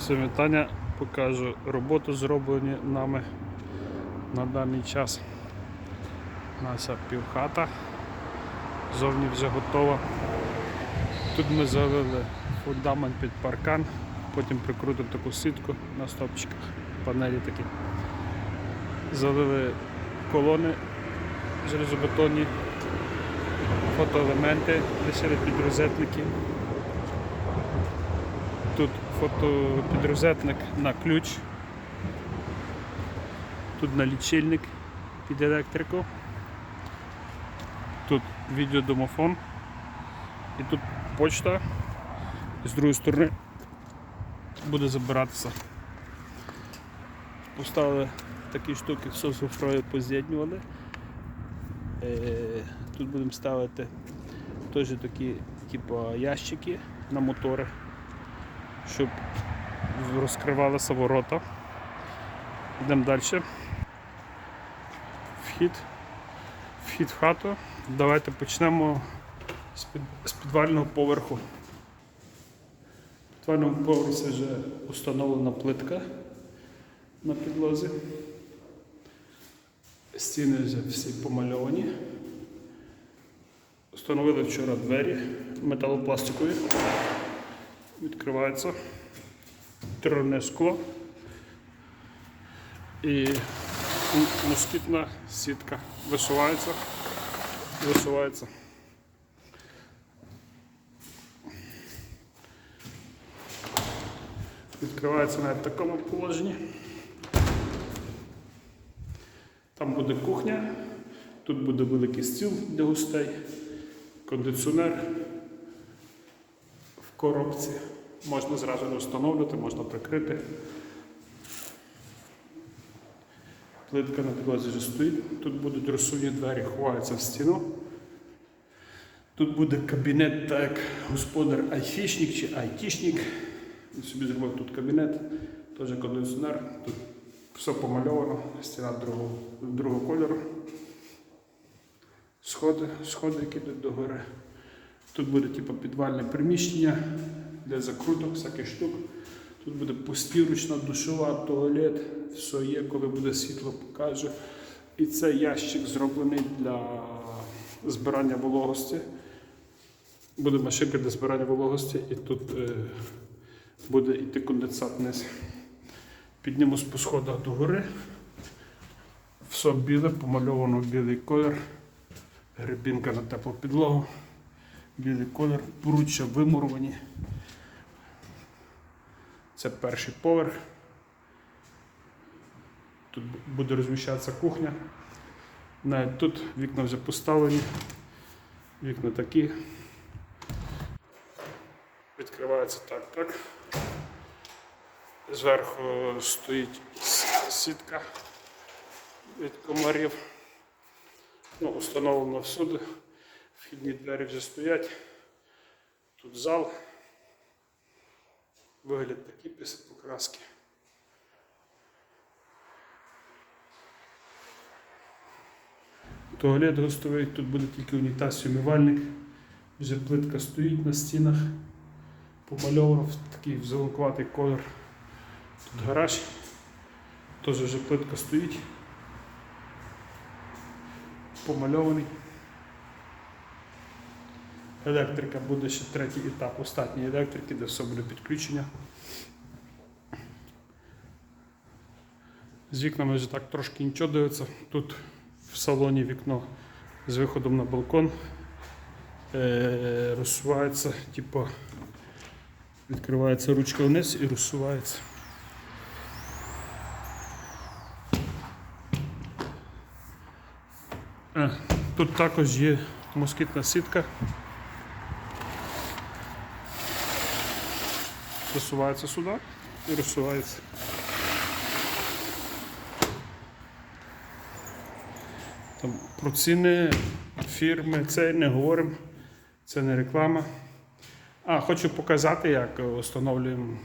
Всім вітання, покажу роботу зроблені нами на даний час. Наша півхата зовні вже готова. Тут ми залили фундамент під паркан, потім прикрутимо таку сітку на стопчиках, панелі такі. Залили колони железобетонні, фотоелементи, лишили підрозетники. Тут фотопідрозетник на ключ. Тут на лічильник під електрику. Тут відеодомофон. І тут почта. І з другої сторони буде забиратися. Поставили такі штуки, все з гофрою поз'єднювали. Е, Тут будемо ставити теж такі типу, ящики на мотори щоб розкривалися ворота. Йдемо далі. Вхід. Вхід в хату. Давайте почнемо з, під, з підвального поверху. В підвальному поверсі вже установлена плитка на підлозі. Стіни вже всі помальовані. Встановили вчора двері металопластикові відкривається тройне скло і москітна сітка висувається, висувається. Відкривається навіть в такому положенні. Там буде кухня, тут буде великий стіл для гостей, кондиціонер коробці. Можна зразу не встановлювати, можна прикрити. Плитка на підлозі вже стоїть. Тут будуть розсувні двері, ховаються в стіну. Тут буде кабінет, так як господар айфішник чи айтішник. Він собі зробив тут кабінет, теж кондиціонер. Тут все помальовано, стіна другого, другого кольору. Сходи, сходи, які йдуть до гори. Тут буде типу, підвальне приміщення для закруток, всяких штук. Тут буде постіручна, душова, туалет, все є, коли буде світло, покажу. І це ящик зроблений для збирання вологості. Буде машинка для збирання вологості і тут е, буде йти конденсат вниз. Піднімусь по сходах до гори. Все біле, помальовано в білий колір. Грибінка на теплу підлогу. Білий колір, поруччя вимуровані. Це перший поверх. Тут буде розміщатися кухня. Навіть тут вікна вже поставлені. Вікна такі. Відкривається так, так. Зверху стоїть сітка від комарів. Ну, установлено всюди. Вхідні двері вже стоять. Тут зал. Вигляд такий після покраски. Туалет гостовий, тут буде тільки унітаз і умивальник. Вже плитка стоїть на стінах. Помальовано в такий зеленкуватий колір. Тут гараж. Теж вже плитка стоїть. Помальований. Електрика буде ще третій етап остатньої електрики, де все буде підключення. З вікнами вже так трошки нічого дивиться. Тут в салоні вікно з виходом на балкон. Е, розсувається, типу, відкривається ручка вниз і розсувається. Е, Тут також є москітна сітка. Розсувається сюди і розсувається. Там про ціни фірми це не говоримо, це не реклама. А, хочу показати, як встановлюємо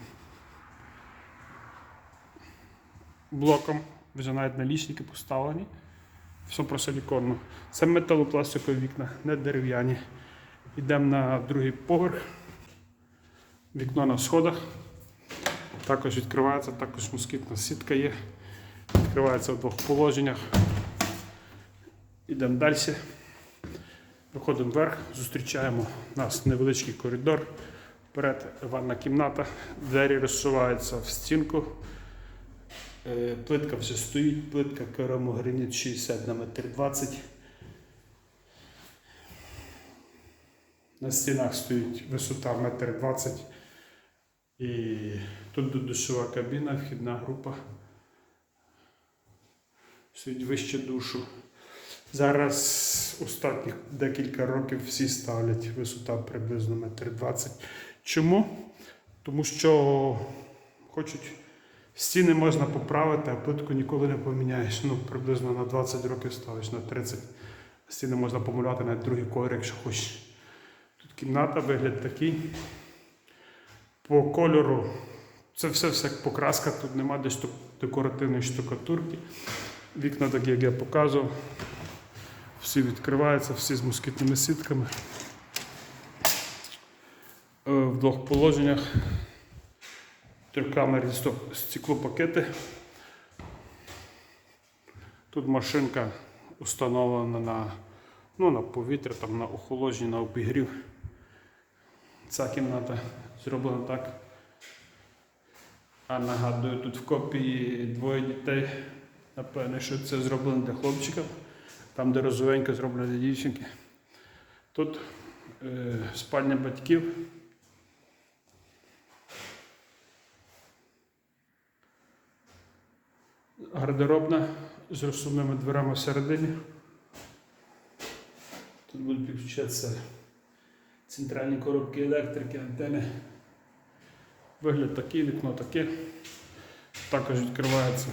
блоком. Вже навіть налічники поставлені. Все просиліконно. Це металопластикові вікна, не дерев'яні. Йдемо на другий поверх. Вікно на сходах. Також відкривається, також москітна сітка є. Відкривається в двох положеннях. Ідемо далі. Виходимо вверх, зустрічаємо нас невеличкий коридор. Вперед ванна кімната, двері розсуваються в стінку. Е, Плитка вже стоїть, плитка керамограніт 60 на метр 20. На стінах стоїть висота 1,20 м. І тут душова кабіна, вхідна група. Стоїть вище душу. Зараз останніх декілька років всі ставлять висота приблизно 1,20 м. Чому? Тому що хочуть стіни можна поправити, а плитку ніколи не поміняєш. Ну, приблизно на 20 років ставиш, на 30. Стіни можна помуляти навіть другий колір, якщо хочеш. Тут кімната, вигляд такий. По кольору це все все покраска, тут нема десь декоративної штукатурки. Вікна, так як я показував, всі відкриваються, всі з москітними сітками. Е, В двох положеннях. Трикамерні стоп- стеклопакети. Тут машинка установлена на, ну, на повітря, там, на охолодження, на обігрів. Ця кімната зроблена так. А нагадую, тут в копії двоє дітей. Напевне, що це зроблено для хлопчика. Там, де розовенько зроблено для дівчинки. Тут е, спальня батьків. Гардеробна з розсувними дверами всередині. Тут будуть підключатися центральні коробки електрики, антени. Вигляд такий, вікно таке. Також відкривається.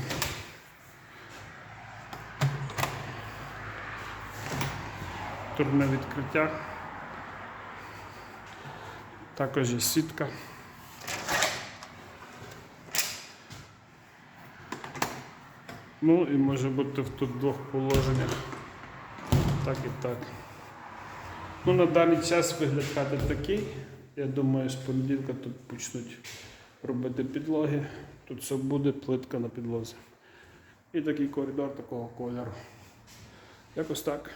Турне відкриття. Також є сітка. Ну і може бути в тут двох положеннях. Так і так. Ну, на даний час вигляд хати такий. Я думаю, з понеділка тут почнуть робити підлоги. Тут все буде, плитка на підлозі. І такий коридор такого кольору. Якось так.